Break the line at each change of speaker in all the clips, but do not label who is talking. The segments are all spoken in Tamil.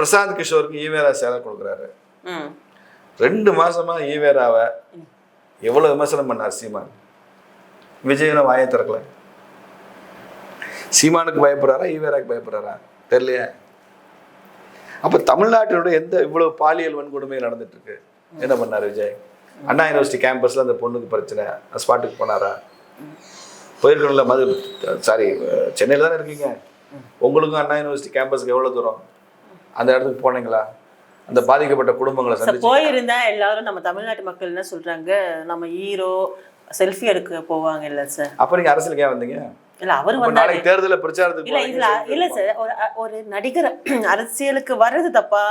பிரசாந்த் கிஷோருக்கு ஈவேரா சேலை கொடுக்குறாரு. ரெண்டு மாசமா ஈவேராவை எவ்வளவு விமர்சனம் பண்ணார் சீமான்? விஜயனை வாயை திறக்கல. சீமானுக்கு பயப்படுறாரா ஈவேராக்கு பயப்படுறாரா? தெரியலையே. அப்ப தமிழ்நாட்டினுடைய எந்த இவ்வளவு பாலியல் வன்கொடுமை நடந்துட்டு இருக்கு என்ன பண்ணார் விஜய்? அண்ணா யூனிவர்சிட்டி கேம்பஸ்ல அந்த பொண்ணுக்கு பிரச்சனை ஸ்பாட்டுக்கு போனாரா? போயிருக்கணும்ல மது சாரி சென்னையில் தானே இருக்கீங்க? உங்களுக்கும் அண்ணா யூனிவர்சிட்டி கேம்பஸ்க்கு எவ்வளவு தூரம்? அந்த இடத்துக்கு போனீங்களா? அந்த பாதிக்கப்பட்ட குடும்பங்களை
போயிருந்தா எல்லாரும் நம்ம தமிழ்நாட்டு மக்கள் என்ன சொல்றாங்க? நம்ம ஹீரோ செல்ஃபி எடுக்க போவாங்க இல்ல சார்
அப்ப நீங்க அரசியலுக்கு ஏன் வந்தீங்க?
இல்ல அவர் வந்தாரு.
நாளைக்கு தேர்தல பிரச்சாரத்துக்கு
இல்ல இல்ல
எடுப்போம்.
சார் ஒரு ஒரு நடிகர் அரசியலுக்கு வர்றது தப்பா?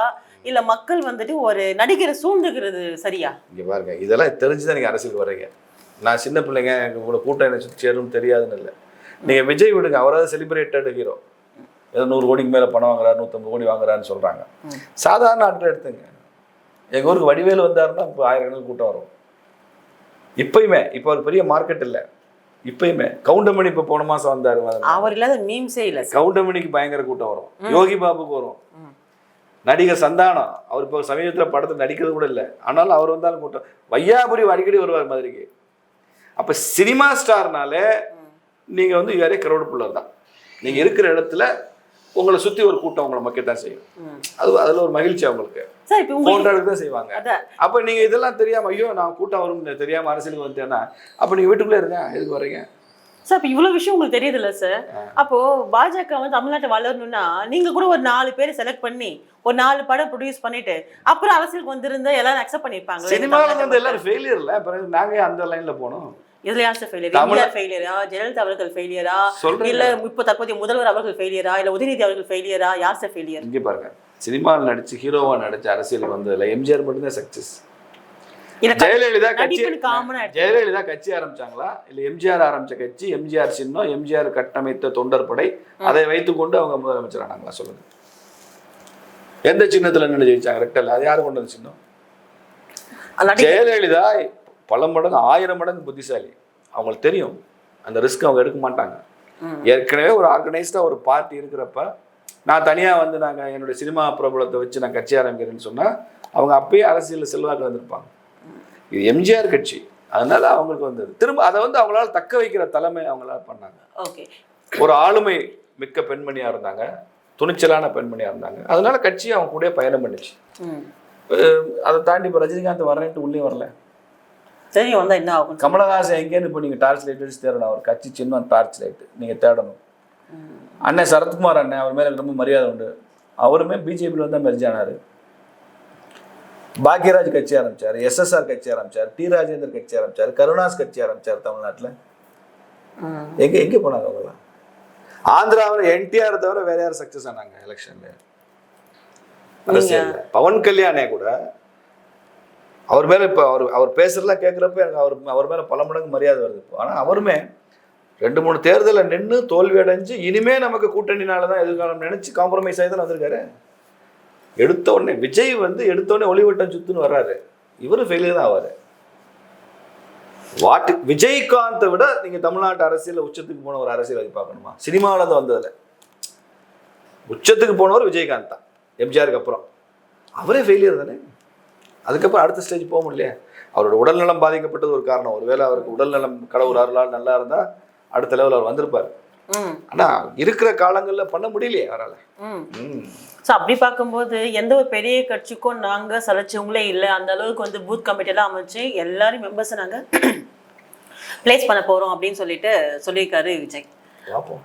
இல்ல மக்கள் வந்துட்டு ஒரு நடிகரை சூழ்ந்துக்கிறது சரியா?
இங்க பாருங்க இதெல்லாம் தெரிஞ்சுதான் நீங்க அரசியலுக்கு வர்றீங்க. நான் சின்ன பிள்ளைங்க எங்க கூட கூட்டம் என்ன சுத்தி சேரும் தெரியாதுன்னு இல்லை. நீங்க விஜய் விடுங்க அவராவது செலிப்ரேட்டட் ஹீரோ ஏதோ நூறு கோடிக்கு மேல பணம் வாங்குறாரு நூற்றம்பது கோடி வாங்குறாருன்னு சொல்றாங்க.
ம்.
சாதாரண ஆட்கள் எடுத்துங்க. எங்க ஊருக்கு வடிவேலு வந்தாருன்னா இப்போ ஆயிரக்கணக்கில் கூட்டம் வரும். இப்பயுமே இப்போ ஒரு பெரிய மார்க்கெட் இல்லை. இப்பயுமே கவுண்டமணி இப்போ போன மாசம் வந்தாரு
அவர் இல்லாத மீம்ஸே இல்ல
கவுண்டமணிக்கு பயங்கர கூட்டம் வரும். யோகி பாபுக்கு வரும். நடிகர் சந்தானம். அவர் இப்போ சமீபத்தில் படத்தில் நடிக்கிறது கூட இல்லை. ஆனாலும் அவர் வந்தாலும் கூட்டம். வையாபுரி அடிக்கடி வருவார் மதுரைக்கு. அப்போ சினிமா ஸ்டார்னாலே நீங்கள் வந்து வேறே கரோடு புள்ளர் தான். நீங்கள் இருக்கிற இடத்துல உங்களை சுற்றி ஒரு கூட்டம் உங்களை மக்கள் தான் செய்யும். அது அதில் ஒரு மகிழ்ச்சி அவங்களுக்கு. எடுக்க தான் செய்வாங்க. அப்போ நீங்கள் இதெல்லாம் தெரியாம ஐயோ நான் கூட்டம் வரும் தெரியாம அரசியலுக்கு வந்துட்டேன்னா அப்போ நீங்கள் வீட்டுக்குள்ளே இருங்க எதுக்கு வர்றீங்க?
சார் இப்போ இவ்வளவு விஷயம் உங்களுக்கு தெரியுது இல்ல சார் அப்போ பாஜக வந்து தமிழ்நாட்டை வளரணும்னா நீங்க கூட ஒரு நாலு பேரை செலக்ட் பண்ணி ஒரு நாலு படம் ப்ரொடியூஸ் பண்ணிட்டு அப்புறம் அரசியலுக்கு வந்திருந்தா எல்லாரும் அக்செப்ட் பண்ணிருப்பாங்க
சினிமாவில் வந்து எல்லாரும் ஃபெயிலியர் இல்லை பிறகு நாங்கள் அந்த லைனில் போனோம்?
சார் ஃபெயிலியர் எம்ஜிஆர் ஃபெயிலியரா ஜெயலலிதா அவர்கள் ஃபெயிலியரா இல்ல இப்போ தற்போதைய முதல்வர் அவர்கள் ஃபெயிலியரா இல்ல உதயநிதி அவர்கள் ஃபெயிலியரா யார் சார் ஃபெயிலியர்
இங்கே பாருங்க. சினிமாவில் நடிச்சு ஹீரோவா நடிச்ச அரசியலுக்கு வந்ததுல எம்ஜிஆர் மட்டும்தான் சக்சஸ் ஜெயலலிதா கட்சி ஜெயலலிதா கட்சி ஆரம்பிச்சாங்களா? இல்ல எம்ஜிஆர் ஆரம்பிச்ச கட்சி எம்ஜிஆர் சின்னம் எம்ஜிஆர் கட்டமைத்த தொண்டர் படை அதை வைத்துக்கொண்டு அவங்க முதலமைச்சர் ஆனாங்களா சொல்லுங்க. எந்த சின்னத்துல நின்று ஜெயிச்சாங்க ரெட்டல் அது யாரு கொண்டு வந்த சின்னம்? ஜெயலலிதா பல மடங்கு ஆயிரம் மடங்கு புத்திசாலி. அவங்களுக்கு தெரியும். அந்த ரிஸ்க் அவங்க எடுக்க மாட்டாங்க. ஏற்கனவே ஒரு ஆர்கனைஸ்டா ஒரு பார்ட்டி இருக்கிறப்ப நான் தனியா வந்து நாங்க என்னுடைய சினிமா பிரபலத்தை வச்சு நான் கட்சி ஆரம்பிக்கிறேன்னு சொன்னா அவங்க அப்பயே அரசியல்ல செல்வாக்கு வந்திருப்பாங்க இது எம்ஜிஆர் கட்சி. அதனால அவங்களுக்கு வந்தது. திரும்ப அதை வந்து அவங்களால தக்க வைக்கிற தலைமை அவங்களால பண்ணாங்க.
ஓகே.
ஒரு ஆளுமை மிக்க பெண்மணியா இருந்தாங்க. துணிச்சலான பெண்மணியா இருந்தாங்க. அதனால கட்சி அவங்க கூட பயணம் பண்ணுச்சு. அதை தாண்டி இப்போ ரஜினிகாந்த் வரேன்ட்டு உள்ளே வரல.
தெரியும் வந்தா என்ன ஆகும்
கமலஹாசன் எங்கேன்னு இப்போ நீங்கள் டார்ச் லைட் வச்சு தேடணும்? அவர் கட்சி சின்னம் டார்ச் லைட் நீங்கள் தேடணும். அண்ணன் சரத்குமார் அண்ணன் அவர் மேலே ரொம்ப மரியாதை உண்டு. அவருமே பிஜேபியில் வந்து மெர்ஜ் ஆனார். பாக்யராஜ் கட்சி ஆரம்பிச்சார் எஸ்எஸ்ஆர் கட்சி ஆரம்பிச்சார் டி ராஜேந்தர் கட்சி ஆரம்பிச்சார் கருணாஸ் கட்சி ஆரம்பிச்சார் தமிழ்நாட்டில். எங்க எங்கே போனாங்க அவங்களாம் ஆந்திராவில் என்டிஆர் தவிர வேற யார் சக்ஸஸ் ஆனாங்க எலெக்ஷன்ல பவன் கல்யாணே கூட அவர் மேலே இப்போ அவர் அவர் பேசுறதெல்லாம் கேட்குறப்ப எனக்கு அவர் அவர் மேலே பல மடங்கு மரியாதை வருது இப்போ. ஆனால் அவருமே ரெண்டு மூணு தேர்தலில் நின்று தோல்வி அடைஞ்சு இனிமே நமக்கு கூட்டணினால தான் எதிர்காலம் நினச்சி காம்ப்ரமைஸ் ஆகி தான் வந்திருக்காரு. எடுத்த உடனே விஜய் வந்து எடுத்த உடனே ஒளிவட்டம் சுத்துன்னு வர்றாரு. இவரும் ஃபெயிலியர் தான் ஆவார். வாட்டு விஜயகாந்தை விட நீங்கள் தமிழ்நாட்டு அரசியலில் உச்சத்துக்கு போன ஒரு அரசியல்வாதி பார்க்கணுமா? சினிமாவில் தான் வந்ததுல. உச்சத்துக்கு போனவர் விஜயகாந்த் தான் எம்ஜிஆருக்கு அப்புறம். அவரே ஃபெயிலியர் தானே? அதுக்கப்புறம் அடுத்த ஸ்டேஜ் போக முடியல அவரோட உடல்நலம் பாதிக்கப்பட்டது ஒரு காரணம். ஒருவேளை அவருக்கு உடல்நலம் கடவுள் அருளால் நல்லா இருந்தா அடுத்த லெவல் அவர் வந்திருப்பார். ஆனா இருக்கிற காலங்கள்ல பண்ண முடியலையே அவரால்.
ஸோ அப்படி பார்க்கும்போது எந்த ஒரு பெரிய கட்சிக்கும் நாங்கள் சலைச்சவங்களே இல்லை. அந்த அளவுக்கு வந்து பூத் கமிட்டியெல்லாம் அமைச்சு எல்லாரும் மெம்பர்ஸை நாங்கள் ப்ளேஸ் பண்ண போகிறோம் அப்படின்னு சொல்லிட்டு சொல்லியிருக்காரு விஜய்.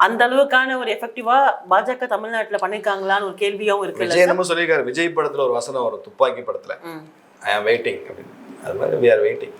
அந்த அளவுக்கான ஒரு எஃபெக்டிவா பாஜக தமிழ்நாட்டுல பண்ணிருக்காங்களான்னு ஒரு கேள்வியாவும் இருக்குல்ல
விஜய் நம்ம சொல்லியிருக்காரு. விஜய் படத்துல ஒரு வசனம் வரும். துப்பாக்கி படத்துல. ஐ ஆம் வெயிட்டிங் அப்படின்னு அது மாதிரி வி ஆர் வெயிட்டிங்